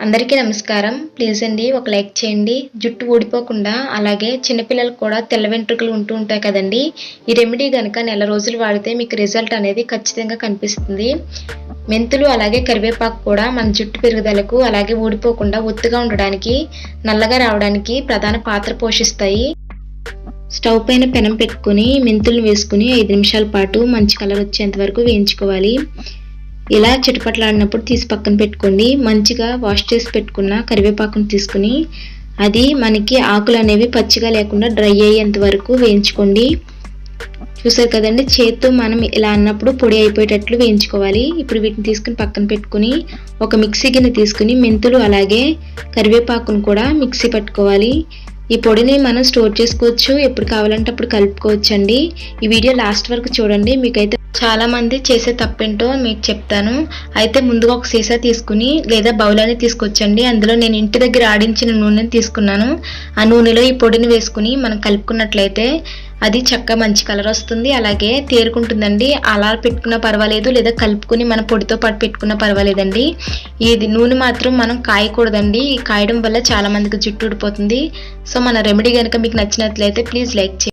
అందరికీ నమస్కారం. ప్లీజ్ అండి ఒక లైక్ చేయండి. జుట్టు ఊడిపోకుండా అలాగే చిన్నపిల్లలకు కూడా తెల్ల వెంట్రుకలు ఉంటూ ఉంటాయి కదండి. ఈ రెమెడీ కనుక నెల రోజులు వాడితే మీకు రిజల్ట్ అనేది ఖచ్చితంగా కనిపిస్తుంది. మెంతులు అలాగే కరివేపాకు కూడా మన జుట్టు పెరుగుదలకు అలాగే ఊడిపోకుండా ఒత్తుగా ఉండడానికి నల్లగా రావడానికి ప్రధాన పాత్ర పోషిస్తాయి. స్టవ్ పైన పెనం పెట్టుకుని మెంతులు వేసుకుని ఐదు నిమిషాల పాటు మంచి కలర్ వచ్చేంత వరకు వేయించుకోవాలి. ఇలా చిటపట్లాడినప్పుడు తీసి పక్కన పెట్టుకోండి. మంచిగా వాష్ చేసి పెట్టుకున్న కరివేపాకును తీసుకుని అది మనకి ఆకులు అనేవి పచ్చిగా లేకుండా డ్రై అయ్యేంత వరకు వేయించుకోండి. చూసారు కదండి చేత్తో మనం ఇలా అన్నప్పుడు పొడి అయిపోయేటట్లు వేయించుకోవాలి. ఇప్పుడు వీటిని తీసుకుని పక్కన పెట్టుకుని ఒక మిక్సీ గిన్నె తీసుకుని మెంతులు అలాగే కరివేపాకును కూడా మిక్సీ పట్టుకోవాలి. ఈ పొడిని మనం స్టోర్ చేసుకోవచ్చు. ఎప్పుడు కావాలంటే అప్పుడు కలుపుకోవచ్చు అండి ఈ వీడియో లాస్ట్ వరకు చూడండి. మీకైతే చాలా మంది చేసే తప్పేంటో మీకు చెప్తాను. అయితే ముందుగా ఒక సీసా తీసుకుని లేదా బౌల్ అనేది తీసుకొచ్చండి. అందులో నేను ఇంటి దగ్గర ఆడించిన నూనెని తీసుకున్నాను. ఆ నూనెలో ఈ పొడిని వేసుకుని మనం కలుపుకున్నట్లయితే అది చక్కగా మంచి కలర్ వస్తుంది. అలాగే తేరుకుంటుందండి. అలా పెట్టుకున్నా పర్వాలేదు లేదా కలుపుకుని మన పొడితో పాటు పెట్టుకున్నా పర్వాలేదండి. ఇది నూనె మాత్రం మనం కాయకూడదండి. కాయడం వల్ల చాలా మందికి జుట్టు ఊడిపోతుంది. సో మన రెమెడీ కనుక మీకు నచ్చినట్లయితే ప్లీజ్ లైక్ చేయండి.